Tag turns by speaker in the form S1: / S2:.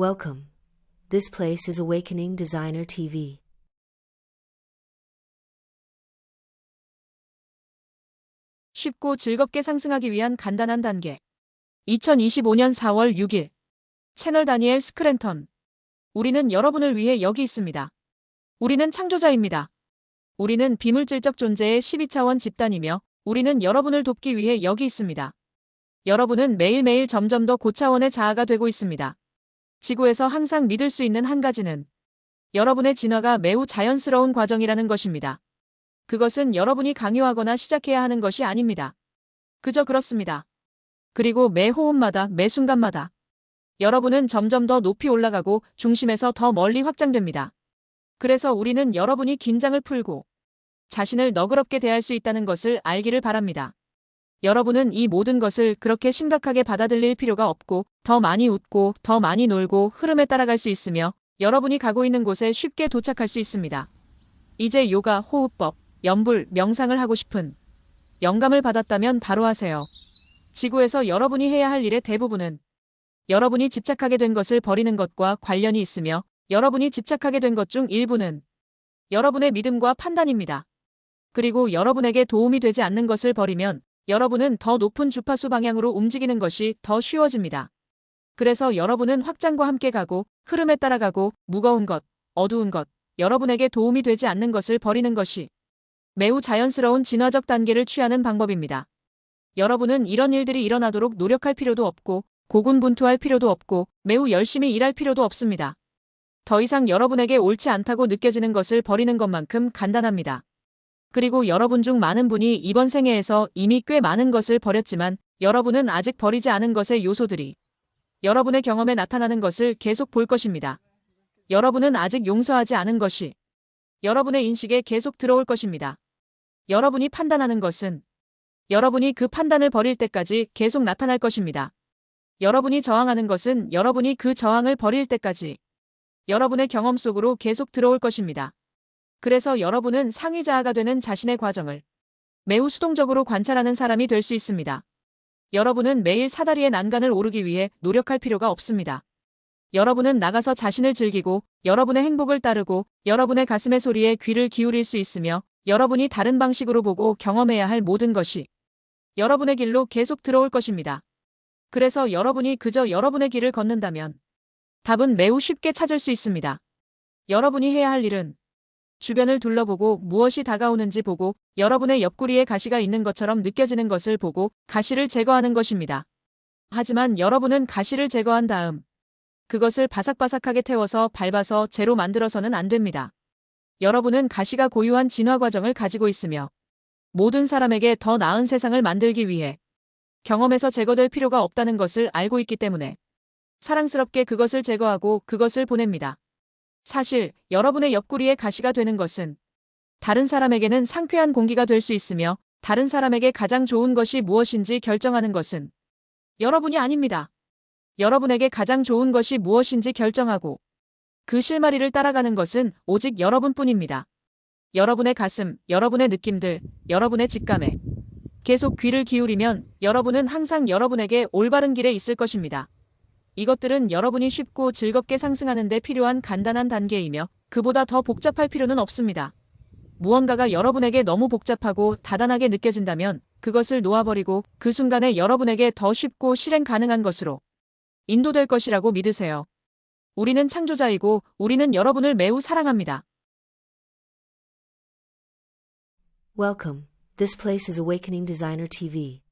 S1: Welcome. This place is Awakening Designer TV.
S2: 쉽고 즐겁게 상승하기 위한 간단한 단계. 2025년 4월 6일. 채널 다니엘 스크랜턴. 우리는 여러분을 위해 여기 있습니다. 우리는 창조자입니다. 우리는 비물질적 존재의 12차원 집단이며 우리는 여러분을 돕기 위해 여기 있습니다. 여러분은 매일매일 점점 더 고차원의 자아가 되고 있습니다. 지구에서 항상 믿을 수 있는 한 가지는 여러분의 진화가 매우 자연스러운 과정이라는 것입니다. 그것은 여러분이 강요하거나 시작해야 하는 것이 아닙니다. 그저 그렇습니다. 그리고 매 호흡마다, 매 순간마다 여러분은 점점 더 높이 올라가고 중심에서 더 멀리 확장됩니다. 그래서 우리는 여러분이 긴장을 풀고 자신을 너그럽게 대할 수 있다는 것을 알기를 바랍니다. 여러분은 이 모든 것을 그렇게 심각하게 받아들일 필요가 없고 더 많이 웃고 더 많이 놀고 흐름에 따라갈 수 있으며 여러분이 가고 있는 곳에 쉽게 도착할 수 있습니다. 이제 요가, 호흡법, 염불, 명상을 하고 싶은 영감을 받았다면 바로 하세요. 지구에서 여러분이 해야 할 일의 대부분은 여러분이 집착하게 된 것을 버리는 것과 관련이 있으며 여러분이 집착하게 된 것 중 일부는 여러분의 믿음과 판단입니다. 그리고 여러분에게 도움이 되지 않는 것을 버리면 여러분은 더 높은 주파수 방향으로 움직이는 것이 더 쉬워집니다. 그래서 여러분은 확장과 함께 가고 흐름에 따라가고 무거운 것, 어두운 것, 여러분에게 도움이 되지 않는 것을 버리는 것이 매우 자연스러운 진화적 단계를 취하는 방법입니다. 여러분은 이런 일들이 일어나도록 노력할 필요도 없고 고군분투할 필요도 없고 매우 열심히 일할 필요도 없습니다. 더 이상 여러분에게 옳지 않다고 느껴지는 것을 버리는 것만큼 간단합니다. 그리고 여러분 중 많은 분이 이번 생애에서 이미 꽤 많은 것을 버렸지만 여러분은 아직 버리지 않은 것의 요소들이 여러분의 경험에 나타나는 것을 계속 볼 것입니다. 여러분은 아직 용서하지 않은 것이 여러분의 인식에 계속 들어올 것입니다. 여러분이 판단하는 것은 여러분이 그 판단을 버릴 때까지 계속 나타날 것입니다. 여러분이 저항하는 것은 여러분이 그 저항을 버릴 때까지 여러분의 경험 속으로 계속 들어올 것입니다. 그래서 여러분은 상위자아가 되는 자신의 과정을 매우 수동적으로 관찰하는 사람이 될 수 있습니다. 여러분은 매일 사다리의 난간을 오르기 위해 노력할 필요가 없습니다. 여러분은 나가서 자신을 즐기고 여러분의 행복을 따르고 여러분의 가슴의 소리에 귀를 기울일 수 있으며 여러분이 다른 방식으로 보고 경험해야 할 모든 것이 여러분의 길로 계속 들어올 것입니다. 그래서 여러분이 그저 여러분의 길을 걷는다면 답은 매우 쉽게 찾을 수 있습니다. 여러분이 해야 할 일은 주변을 둘러보고 무엇이 다가오는지 보고 여러분의 옆구리에 가시가 있는 것처럼 느껴지는 것을 보고 가시를 제거하는 것입니다. 하지만 여러분은 가시를 제거한 다음 그것을 바삭바삭하게 태워서 밟아서 재로 만들어서는 안 됩니다. 여러분은 가시가 고유한 진화 과정을 가지고 있으며 모든 사람에게 더 나은 세상을 만들기 위해 경험에서 제거될 필요가 없다는 것을 알고 있기 때문에 사랑스럽게 그것을 제거하고 그것을 보냅니다. 사실 여러분의 옆구리에 가시가 되는 것은 다른 사람에게는 상쾌한 공기가 될 수 있으며 다른 사람에게 가장 좋은 것이 무엇인지 결정하는 것은 여러분이 아닙니다. 여러분에게 가장 좋은 것이 무엇인지 결정하고 그 실마리를 따라가는 것은 오직 여러분뿐입니다. 여러분의 가슴, 여러분의 느낌들, 여러분의 직감에 계속 귀를 기울이면 여러분은 항상 여러분에게 올바른 길에 있을 것입니다. 이것들은 여러분이 쉽고 즐겁게 상승하는 데 필요한 간단한 단계이며 그보다 더 복잡할 필요는 없습니다. 무언가가 여러분에게 너무 복잡하고 다단하게 느껴진다면 그것을 놓아버리고 그 순간에 여러분에게 더 쉽고 실행 가능한 것으로 인도될 것이라고 믿으세요. 우리는 창조자이고 우리는 여러분을 매우 사랑합니다.
S1: Welcome. This place is Awakening Designer TV.